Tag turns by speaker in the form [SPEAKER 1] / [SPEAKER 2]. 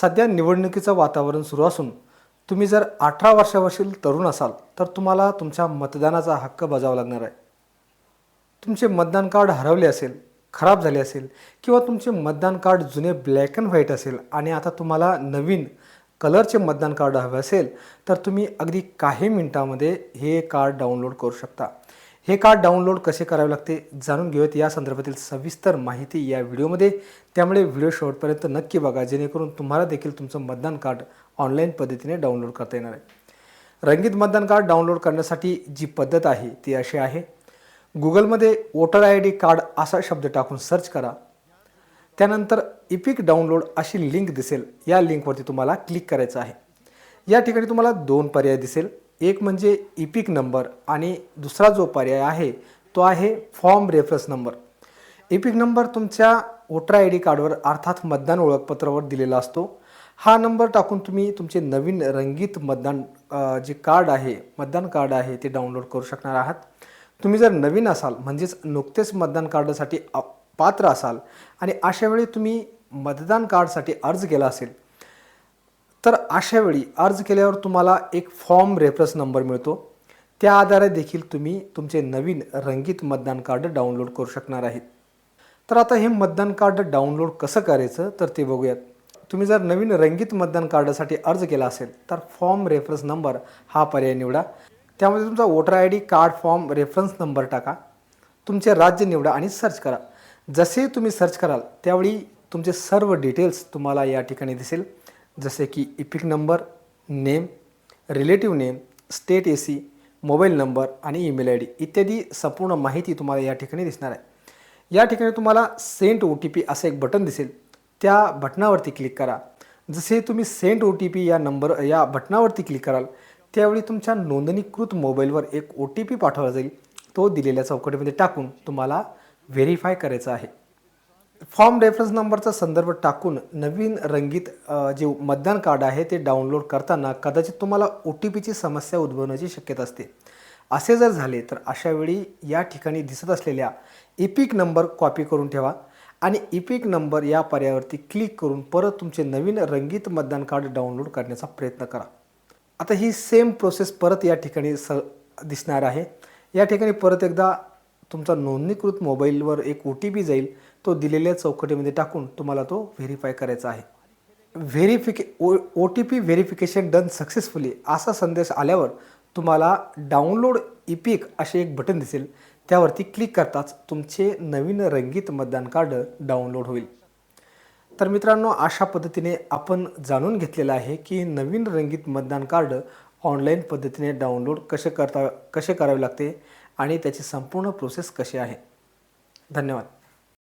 [SPEAKER 1] सध्या निवडणुकीचं वातावरण सुरू असून तुम्ही जर अठरा वर्षावरील तरुण असाल तर तुम्हाला तुमच्या मतदानाचा हक्क बजावा लागणार आहे. तुमचे मतदान कार्ड हरवले असेल खराब झाले असेल किंवा तुमचे मतदान कार्ड जुने ब्लॅक अँड व्हाईट असेल आणि आता तुम्हाला नवीन कलरचे मतदान कार्ड हवे असेल तर तुम्ही अगदी काही मिनिटामध्ये हे कार्ड डाउनलोड करू शकता. हे कार्ड डाउनलोड कसे करावे लागते जाणून घेऊयात. या संदर्भातील सविस्तर माहिती या व्हिडिओमध्ये. त्यामुळे व्हिडिओ शेवटपर्यंत नक्की बघा जेणेकरून तुम्हाला देखील तुमचं मतदान कार्ड ऑनलाईन पद्धतीने डाउनलोड करता येणार आहे. रंगीत मतदान कार्ड डाउनलोड करण्यासाठी जी पद्धत आहे ती अशी आहे. गुगलमध्ये वोटर आय डी कार्ड असा शब्द टाकून सर्च करा. त्यानंतर इपिक डाउनलोड अशी लिंक दिसेल. या लिंकवरती तुम्हाला क्लिक करायचं आहे. या ठिकाणी तुम्हाला दोन पर्याय दिसेल. एक म्हणजे इपिक नंबर आणि दुसरा जो पर्याय आहे तो आहे form reference number epic number तुमच्या वोटर आय डी कार्डवर अर्थात मतदान ओळखपत्रावर दिलेला असतो. हा नंबर टाकून तुम्ही तुमचे नवीन रंगीत मतदान जे कार्ड आहे मतदान कार्ड आहे ते डाउनलोड करू शकणार आहात. तुम्ही जर नवीन असाल म्हणजेच नुकतेच मतदान कार्डासाठी पात्र असाल आणि अशावेळी तुम्ही मतदान कार्डसाठी अर्ज केला असेल तर अशा वेळी अर्ज केल्यावर तुम्हाला एक फॉर्म रेफरन्स नंबर मिळतो. त्या आधारे देखील तुम्ही तुमचे नवीन रंगीत मतदान कार्ड डाउनलोड करू शकणार आहेत. तर आता हे मतदान कार्ड डाउनलोड कसं करायचं तर ते बघूयात. तुम्ही जर नवीन रंगीत मतदान कार्डासाठी अर्ज केला असेल तर फॉर्म रेफरन्स नंबर हा पर्याय निवडा. त्यामध्ये तुमचा voter I D card form reference number टाका. तुमचे राज्य निवडा आणि सर्च करा. जसे तुम्ही सर्च कराल त्यावेळी तुमचे सर्व डिटेल्स तुम्हाला या ठिकाणी दिसेल. जसे की epic number name relative name state A C mobile number आणि ईमेल आय डी इत्यादी संपूर्ण माहिती तुम्हाला या ठिकाणी दिसणार आहे. या ठिकाणी तुम्हाला सेंट ओ टी पी असं एक बटन दिसेल. त्या बटनावरती क्लिक करा. जसे तुम्ही सेंट ओ टी पी या नंबर या बटनावरती क्लिक कराल त्यावेळी तुमच्या नोंदणीकृत मोबाईलवर एक ओ टी पी पाठवला जाईल. तो दिलेल्या चौकटीमध्ये टाकून तुम्हाला व्हेरीफाय करायचा आहे. फॉर्म रेफरन्स नंबरचा संदर्भ टाकून नवीन रंगीत जे मतदान कार्ड आहे ते डाउनलोड करताना कदाचित तुम्हाला ओ टी पीची समस्या उद्भवण्याची शक्यता असते. असे जर झाले तर अशा वेळी या ठिकाणी दिसत असलेल्या इपिक नंबर कॉपी करून ठेवा आणि इपिक नंबर या पर्यायावरती क्लिक करून परत तुमचे नवीन रंगीत मतदान कार्ड डाउनलोड करण्याचा प्रयत्न करा. आता ही सेम प्रोसेस परत या ठिकाणी स दिसणार आहे. या ठिकाणी परत एकदा तुमचा नोंदणीकृत मोबाईलवर एक ओ टी पी जाईल तो दिलेल्या चौकटीमध्ये टाकून तुम्हाला तो व्हेरीफाय करायचा आहे. Verification O O T P verification done successfully असा संदेश आल्यावर तुम्हाला डाउनलोड इपिक असे एक बटन दिसेल. त्यावरती क्लिक करताच तुमचे नवीन रंगीत मतदान कार्ड डाउनलोड होईल. तर मित्रांनो अशा पद्धतीने आपण जाणून घेतलेलं आहे की नवीन रंगीत मतदान कार्ड ऑनलाईन पद्धतीने डाउनलोड कसे करता कसे करावे लागते? आणि त्याची संपूर्ण प्रोसेस कशी आहे? धन्यवाद.